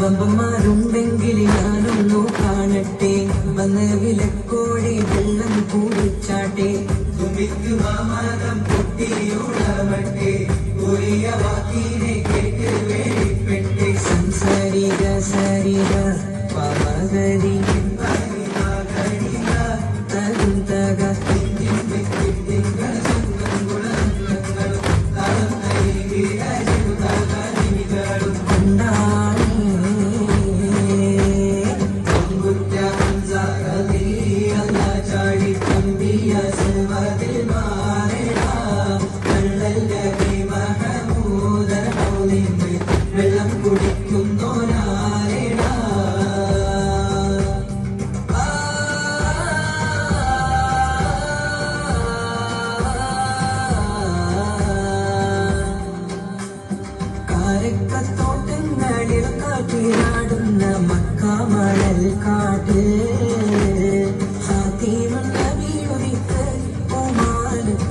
ബമ്പന്മാരുണ്ടെങ്കിൽ ഞാനൊന്നു കാണട്ടെ. വന്ന് വിലക്കോ മാമകം പൊട്ടിയോടവട്ടെ ഒരിയ വാക്കിനെ കേട്ട് വേടിപ്പെട്ട് സംസാരിക സരിക പമകരി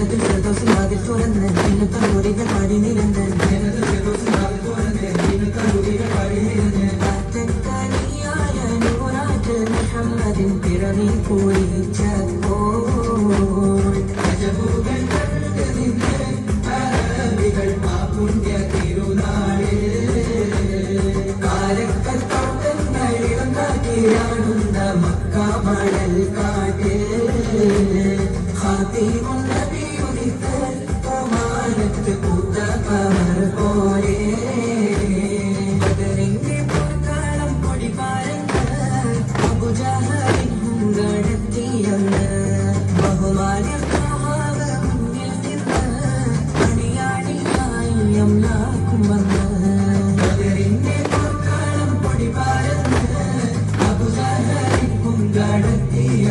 ജനത്തിൽ ജനത്തിൽ പ്രദോഷാതിൽ തുറന്ന് ഇന്നത്തെ മുറികൾ പാടി നിരന്ന്. കാറ്റക്കനിയായ നൂറാറ്റിൽ മുഹമ്മദിൻ പിറവി കുറിച്ചപ്പോൾ അജബുകൾ കണ്ട് കാട്ട് നടത്തിയ